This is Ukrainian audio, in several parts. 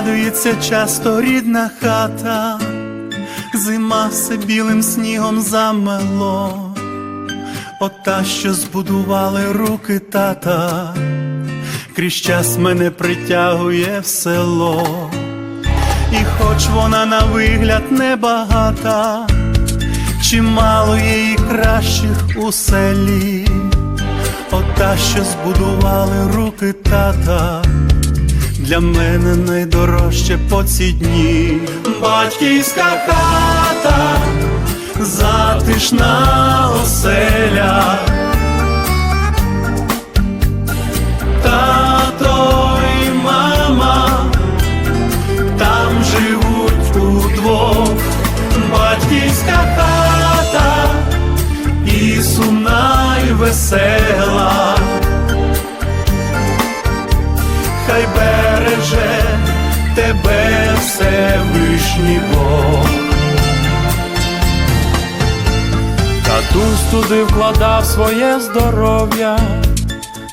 Пригадується часто рідна хата, зима все білим снігом замело, ота, що збудували руки тата, крізь час мене притягує в село, і хоч вона на вигляд небагата, чимало і кращих у селі, ота, що збудували руки тата для мене найдорожче по ці дні. Батьківська хата, затишна оселя. Всевишній Бог. Татусь туди вкладав своє здоров'я,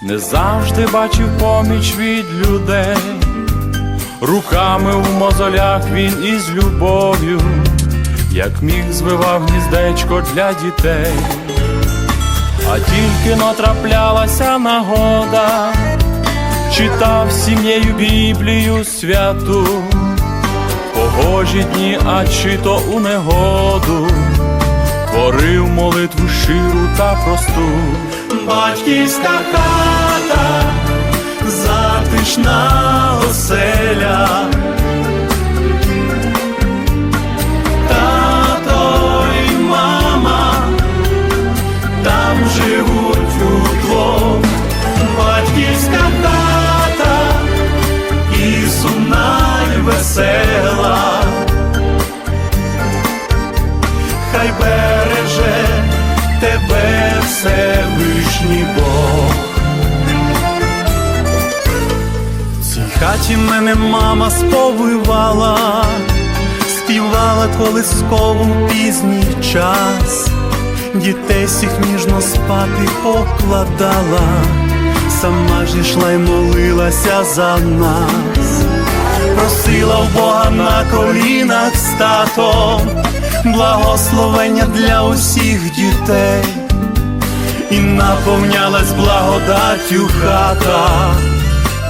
не завжди бачив поміч від людей, руками в мозолях він із любов'ю, як міг звивав гніздечко для дітей, а тільки натраплялася нагода, читав сім'єю Біблію святу, погожі дні, а чи то у негоду творив молитву щиру та просту. Батьківська хата, затишна оселя. Всевишній Бог. В цій хаті мене мама сповивала, співала колискову пізній час, дітей всіх ніжно спати покладала, сама ж ішла й молилася за нас. Просила в Бога на колінах з татом, благословення для усіх дітей, і наповнялась благодаттю хата,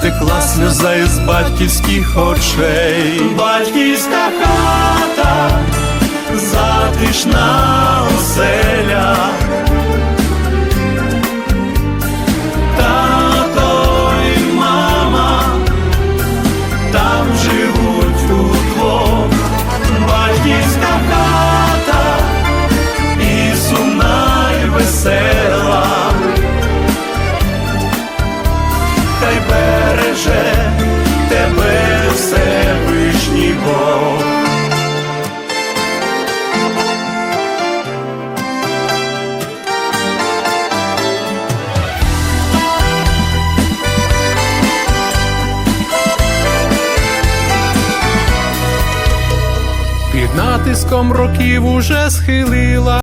текла сльоза із батьківських очей. Батьківська хата, затишна оселя. Натиском років уже схилила